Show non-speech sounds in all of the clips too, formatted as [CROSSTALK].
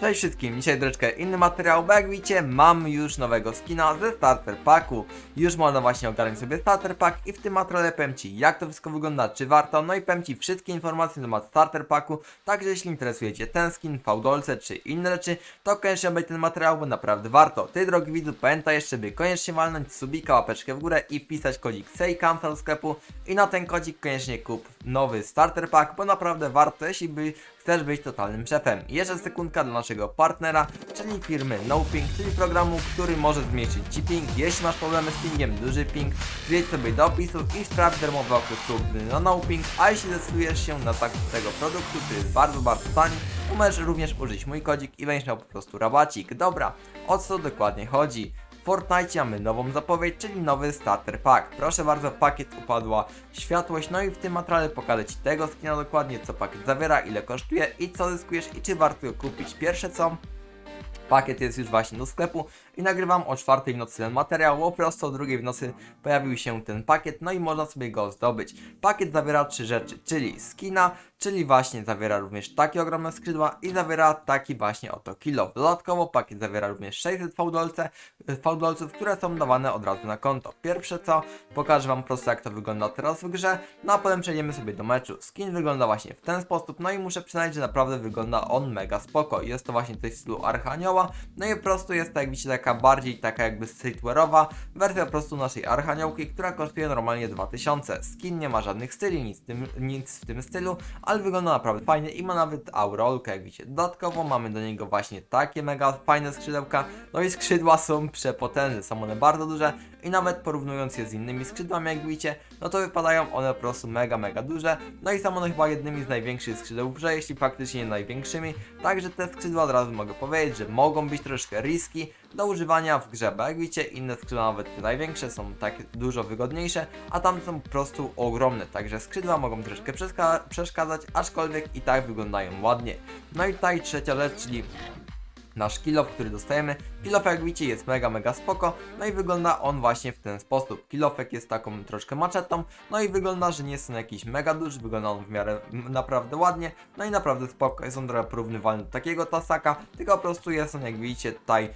Cześć wszystkim, dzisiaj troszeczkę inny materiał, bo jak widzicie mam już nowego skina ze starter packu. Już można właśnie ogarnąć sobie starter pack i w tym materiale powiem Ci jak to wszystko wygląda, czy warto, no i powiem Ci wszystkie informacje na temat starter packu, także jeśli interesuje Cię ten skin, fałdolce czy inne rzeczy, to koniecznie obejrzyj ten materiał, bo naprawdę warto. Ty drogi widzu, pamiętaj jeszcze by koniecznie walnąć subika, łapeczkę w górę i wpisać kodzik SEJKAMSA do sklepu i na ten kodzik koniecznie kup nowy starter pack, bo naprawdę warto, jeśli by chcesz być totalnym szefem. Jeszcze sekundka dla naszego partnera, czyli firmy NoPing, czyli programu, który może zmniejszyć Ci ping. Jeśli masz problemy z pingiem, duży ping, wjedź sobie do opisu i sprawdź darmowy okres próbny na NoPing, a jeśli zdecydujesz się na zakup tego produktu, który jest bardzo, bardzo tani, to możesz również użyć mój kodzik i będziesz miał po prostu rabacik. Dobra, o co dokładnie chodzi? Fortnite mamy nową zapowiedź, czyli nowy starter pack. Proszę bardzo, pakiet upadła światłość, no i w tym materiale pokażę Ci tego skina dokładnie, co pakiet zawiera, ile kosztuje i co zyskujesz i czy warto go kupić. Pierwsze co, pakiet jest już właśnie do sklepu i nagrywam o czwartej w nocy materiał, bo prosto o drugiej w nocy pojawił się ten pakiet, no i można sobie go zdobyć. Pakiet zawiera trzy rzeczy, czyli skina, czyli właśnie zawiera również takie ogromne skrzydła i zawiera taki właśnie oto kilo. Dodatkowo pakiet zawiera również 600 fałdolce, fałdolców, które są dawane od razu na konto. Pierwsze co, pokażę Wam prosto jak to wygląda teraz w grze, no a potem przejdziemy sobie do meczu. Skin wygląda właśnie w ten sposób, no i muszę przyznać, że naprawdę wygląda on mega spoko. Jest to właśnie coś w stylu Archanioła, no i po prostu jest to jak widzicie taka bardziej taka jakby streetwearowa wersja po prostu naszej Archaniołki, która kosztuje normalnie 2000. Skin nie ma żadnych styli, nic w tym, nic w tym stylu, ale wygląda naprawdę fajnie i ma nawet aurolkę, jak widzicie. Dodatkowo mamy do niego właśnie takie mega fajne skrzydełka, no i skrzydła są przepotężne, są one bardzo duże i nawet porównując je z innymi skrzydłami, jak widzicie, no to wypadają one po prostu mega, mega duże, no i są one chyba jednymi z największych skrzydeł grze, jeśli faktycznie nie największymi, także te skrzydła od razu mogę powiedzieć, że mogą być troszkę riski do używania w grze, bo jak widzicie, inne skrzydła, nawet te największe, są tak dużo wygodniejsze, a tam są po prostu ogromne, także skrzydła mogą troszkę przeszkadzać, aczkolwiek i tak wyglądają ładnie. No i tutaj trzecia rzecz, czyli nasz kilof, który dostajemy. Kilof jak widzicie jest mega, mega spoko, no i wygląda on właśnie w ten sposób. Kilofek jest taką troszkę maczetą, no i wygląda, że nie jest on jakiś mega duży, wygląda on w miarę naprawdę ładnie, no i naprawdę spoko, jest on trochę porównywalny do takiego tasaka, tylko po prostu jest on jak widzicie tutaj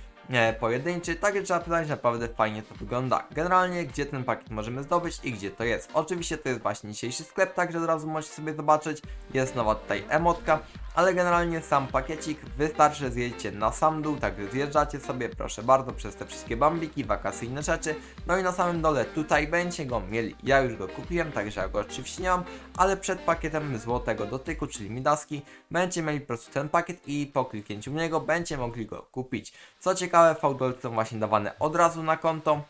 pojedynczy, także trzeba pytać, naprawdę fajnie to wygląda. Generalnie, gdzie ten pakiet możemy zdobyć i gdzie to jest. Oczywiście to jest właśnie dzisiejszy sklep, także od razu możecie sobie zobaczyć, jest nowa tutaj emotka, ale generalnie sam pakiecik wystarczy, zjedziecie na sam dół, także zjeżdżacie sobie, proszę bardzo, przez te wszystkie bambiki, wakacyjne rzeczy, no i na samym dole tutaj będziecie go mieli. Ja już go kupiłem, także ja go oczywiście nie mam, ale przed pakietem złotego dotyku, czyli Midaski, będziecie mieli po prostu ten pakiet i po kliknięciu w niego będziecie mogli go kupić. Co ciekawe, fałdolce są właśnie dawane od razu na konto,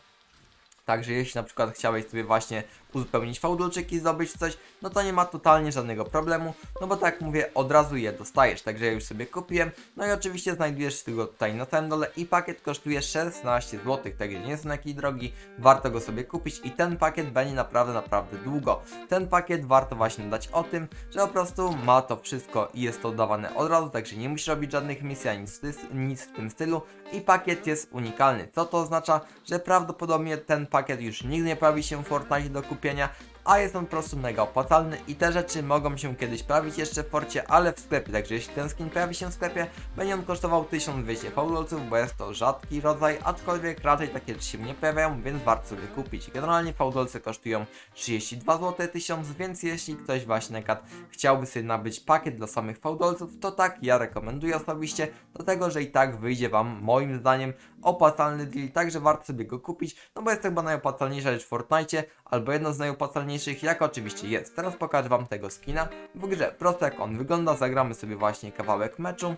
Także jeśli na przykład chciałeś sobie właśnie uzupełnić fałdolczyki, zdobyć coś, no to nie ma totalnie żadnego problemu, no bo tak jak mówię, od razu je dostajesz, także ja już sobie kupiłem, no i oczywiście znajdujesz tego tutaj na samym dole i pakiet kosztuje 16 zł, także nie jest on drogi, warto go sobie kupić i ten pakiet będzie naprawdę, naprawdę długo. Ten pakiet warto właśnie dać o tym, że po prostu ma to wszystko i jest to dawane od razu, także nie musisz robić żadnych misji, ani nic w tym stylu i pakiet jest unikalny. Co to oznacza? Że prawdopodobnie ten pakiet już nigdy nie pojawi się w Fortnite do kupienia, дня a jest on po prostu mega opłacalny i te rzeczy mogą się kiedyś pojawić jeszcze w porcie, ale w sklepie, także jeśli ten skin pojawi się w sklepie, będzie on kosztował 1200 fałdolców, bo jest to rzadki rodzaj, aczkolwiek raczej takie rzeczy się nie pojawiają, więc warto sobie kupić. Generalnie fałdolce kosztują 32 zł 1000, więc jeśli ktoś właśnie przykład chciałby sobie nabyć pakiet dla samych fałdolców, to tak ja rekomenduję osobiście, dlatego że i tak wyjdzie Wam moim zdaniem opłacalny deal, także warto sobie go kupić, no bo jest to chyba najopłacalniejsza rzecz w Fortnite, albo jedna z najopłacalniejszych, jak oczywiście jest. Teraz pokażę Wam tego skina w grze. Prosto jak on wygląda, zagramy sobie właśnie kawałek meczu.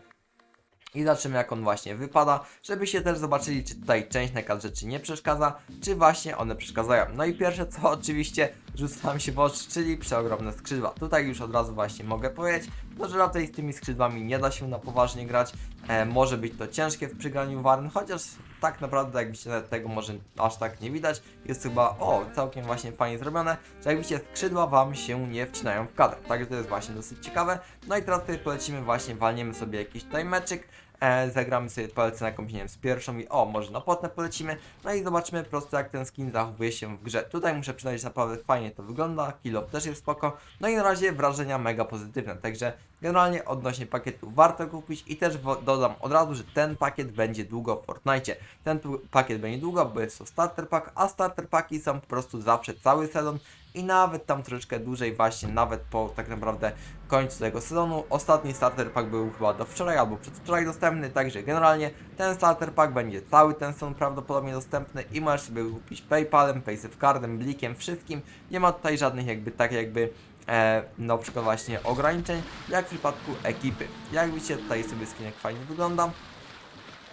I zobaczymy jak on właśnie wypada, żebyście też zobaczyli czy tutaj część na rzeczy nie przeszkadza, czy właśnie one przeszkadzają. No i pierwsze co [LAUGHS] oczywiście rzuca nam się w oczy, czyli przeogromne skrzydła. Tutaj już od razu właśnie mogę powiedzieć, no, że raczej z tymi skrzydłami nie da się na poważnie grać. E, może być to ciężkie w przygraniu Warn, chociaż tak naprawdę jakbyście nawet tego może aż tak nie widać. Jest chyba, o, całkiem właśnie fajnie zrobione, że jak widzicie skrzydła Wam się nie wcinają w kadr. Także to jest właśnie dosyć ciekawe. No i teraz tutaj polecimy właśnie, walniemy sobie jakiś tutaj meczyk. E, zagramy sobie polecę na jakąś, nie wiem, z pierwszą i o, może na potnę polecimy, no i zobaczymy po prostu jak ten skin zachowuje się w grze. Tutaj muszę przyznać, że naprawdę fajnie to wygląda, kill off też jest spoko, no i na razie wrażenia mega pozytywne, także generalnie odnośnie pakietu warto kupić i też dodam od razu, że ten pakiet będzie długo w Fortnite. Ten pakiet będzie długo, bo jest to starter pack, a starter packi są po prostu zawsze cały sezon i nawet tam troszeczkę dłużej właśnie, nawet po tak naprawdę końcu tego sezonu. Ostatni starter pack był chyba do wczoraj albo przedwczoraj dostępny, także generalnie ten starter pack będzie cały ten sezon prawdopodobnie dostępny i możesz sobie kupić Paypalem, Paysafecardem, Blikiem, wszystkim. Nie ma tutaj żadnych jakby tak jakby e, na przykład właśnie ograniczeń, jak w przypadku ekipy. Jak widzicie tutaj sobie skinek fajnie wygląda.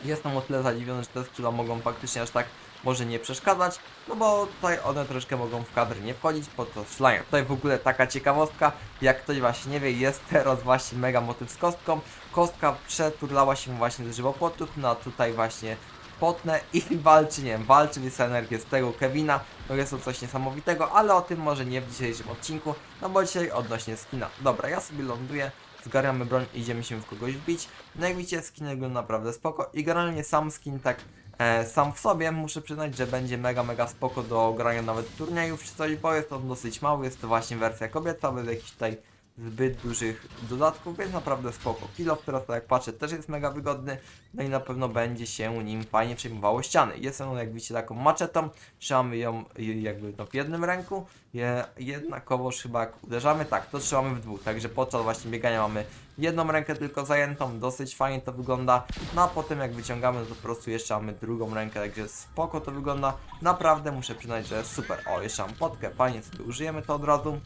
Jestem o tyle zadziwiony, że te skrzydła mogą faktycznie aż tak może nie przeszkadzać, no bo tutaj one troszkę mogą w kadr nie wchodzić podczas strzelania. Tutaj w ogóle taka ciekawostka, jak ktoś właśnie nie wie, jest teraz właśnie mega motyw z kostką. Kostka przeturlała się właśnie z żywopłotów, no a tutaj właśnie potnę i [LAUGHS] walczy, nie wiem, walczy, wysyła energię z tego Kevina, no jest to coś niesamowitego, ale o tym może nie w dzisiejszym odcinku, no bo dzisiaj odnośnie skina. Dobra, ja sobie ląduję, zgarniamy broń idziemy się w kogoś wbić. No jak widzicie, skin wygląda naprawdę spoko i generalnie sam skin tak e, sam w sobie muszę przyznać, że będzie mega, mega spoko do grania nawet turniejów czy coś, bo jest on dosyć mały, jest to właśnie wersja kobieca, bez jakichś tutaj zbyt dużych dodatków, więc naprawdę spoko. Kilo, teraz tak jak patrzę, też jest mega wygodny, no i na pewno będzie się nim fajnie przejmowało ściany. Jest on, jak widzicie, taką maczetą, trzymamy ją y, jakby no, w jednym ręku, je, jednakowoż chyba jak uderzamy, tak, to trzymamy w dwóch, także podczas właśnie biegania mamy jedną rękę tylko zajętą, dosyć fajnie to wygląda, no a potem jak wyciągamy, to po prostu jeszcze mamy drugą rękę, także spoko to wygląda, naprawdę muszę przyznać, że super. O, jeszcze mam potkę, fajnie sobie użyjemy to od razu.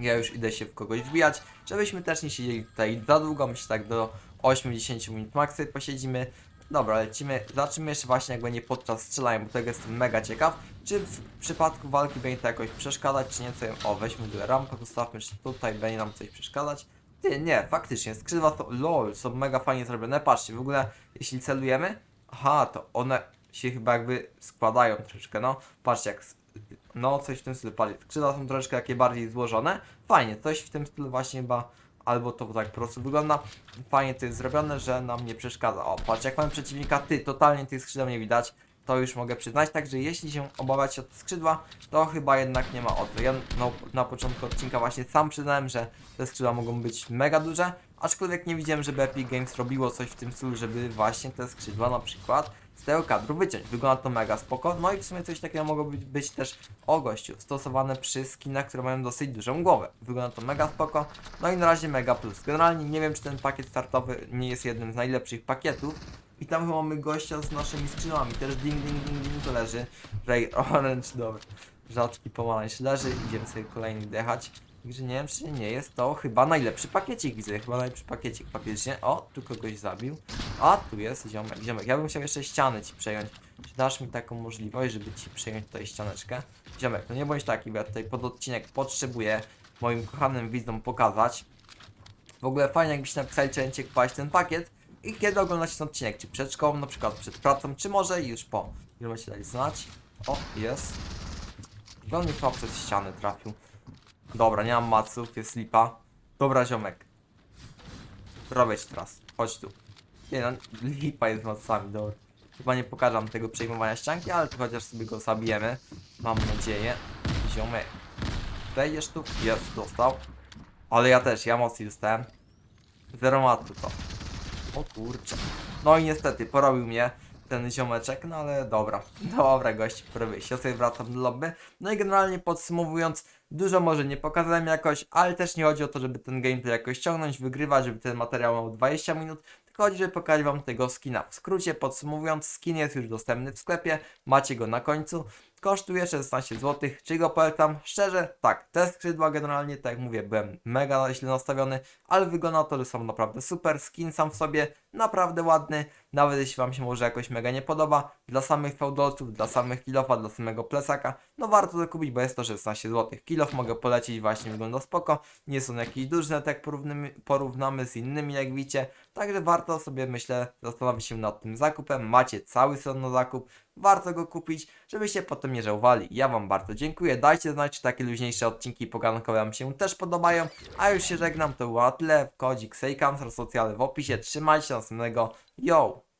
Ja już idę się w kogoś wbijać, żebyśmy też nie siedzieli tutaj za długo, myślę tak do 8-10 minut sobie posiedzimy. Dobra, lecimy, zobaczymy jeszcze właśnie jak będzie podczas strzelania, bo tego jestem mega ciekaw. Czy w przypadku walki będzie to jakoś przeszkadzać, czy nie, co ja- O, weźmy tu rampę, postawmy, czy tutaj będzie nam coś przeszkadzać. Ty, nie, faktycznie, skrzydła to, lol, są mega fajnie zrobione. Patrzcie, w ogóle, jeśli celujemy, aha, to one się chyba jakby składają troszeczkę, no. Patrzcie, jak no, coś w tym stylu. Skrzydła są troszeczkę takie bardziej złożone. Fajnie, coś w tym stylu właśnie chyba, albo to tak po prostu wygląda. Fajnie to jest zrobione, że nam nie przeszkadza. O, patrz, jak mamy przeciwnika, ty, totalnie tych skrzydeł nie widać. To już mogę przyznać, także jeśli się obawiacie o te skrzydła, to chyba jednak nie ma o to. Ja no, na początku odcinka właśnie sam przyznałem, że te skrzydła mogą być mega duże, aczkolwiek nie widziałem, żeby Epic Games robiło coś w tym stylu, żeby właśnie te skrzydła na przykład z tego kadru wyciąć. Wygląda to mega spoko. No i w sumie coś takiego mogło być, też o gościu, stosowane przy skinach, które mają dosyć dużą głowę. Wygląda to mega spoko. No i na razie mega plus. Generalnie nie wiem, czy ten pakiet startowy nie jest jednym z najlepszych pakietów. I tam chyba mamy gościa z naszymi skrzydłami. Też ding ding ding ding to leży. Ray Orange, dobra. Rzadki pomarańcz leży. Idziemy sobie kolejny dechać. Także nie wiem, czy nie jest to chyba najlepszy pakiecik, widzę, chyba najlepszy pakiecik faktycznie. O, tu kogoś zabił. A, tu jest ziomek, ziomek. Ja bym chciał jeszcze ściany ci przejąć. Czy dasz mi taką możliwość, żeby ci przejąć tutaj ścianeczkę? Ziomek, no nie bądź taki, bo ja tutaj pod odcinek potrzebuję moim kochanym widzom pokazać. W ogóle fajnie jakbyście napisali, czy będziecie kupować ten pakiet i kiedy oglądacie ten odcinek, czy przed szkołą, na przykład przed pracą, czy może już po. Już macie dali znać. O, jest. I on chyba przez ścianę trafił. Dobra, nie mam maców, jest lipa. Dobra, ziomek. Robię ci teraz. Chodź tu. Nie no, lipa jest macami, dobra. Chyba nie pokażę tego przejmowania ścianki, ale tu chociaż sobie go zabijemy. Mam nadzieję. Ziomek. Wejdziesz tu? Jest, dostał. Ale ja też, ja mocniej dostałem. Zero matu to. O kurczę. No i niestety, porobił mnie ten ziomeczek, no ale dobra. Dobra, wyjść. Ja sobie wracam do lobby. No i generalnie podsumowując, dużo może nie pokazałem jakoś, ale też nie chodzi o to, żeby ten gameplay jakoś ciągnąć, wygrywać, żeby ten materiał miał 20 minut, tylko chodzi, żeby pokazać wam tego skina. W skrócie podsumowując, skin jest już dostępny w sklepie, macie go na końcu. Kosztuje 16 zł, czy go polecam? Szczerze, tak, te skrzydła generalnie, tak jak mówię, byłem mega źle nastawiony, ale wygląda to, że są naprawdę super, skin sam w sobie naprawdę ładny, nawet jeśli wam się może jakoś mega nie podoba, dla samych feudolców, dla samych kilofa, dla samego plecaka, no warto to kupić, bo jest to 16 zł. Kilof mogę polecić, właśnie wygląda spoko, nie są jakieś duże, tak porównamy, porównamy z innymi jak widzicie, także warto sobie myślę zastanowić się nad tym zakupem, macie cały sezon na zakup, warto go kupić, żebyście potem nie żałowali. Ja Wam bardzo dziękuję, dajcie znać, czy takie luźniejsze odcinki pogankowe Wam się też podobają, a już się żegnam, to było na tyle, kodzik Sejkam, socjale w opisie, trzymajcie się, następnego, yo!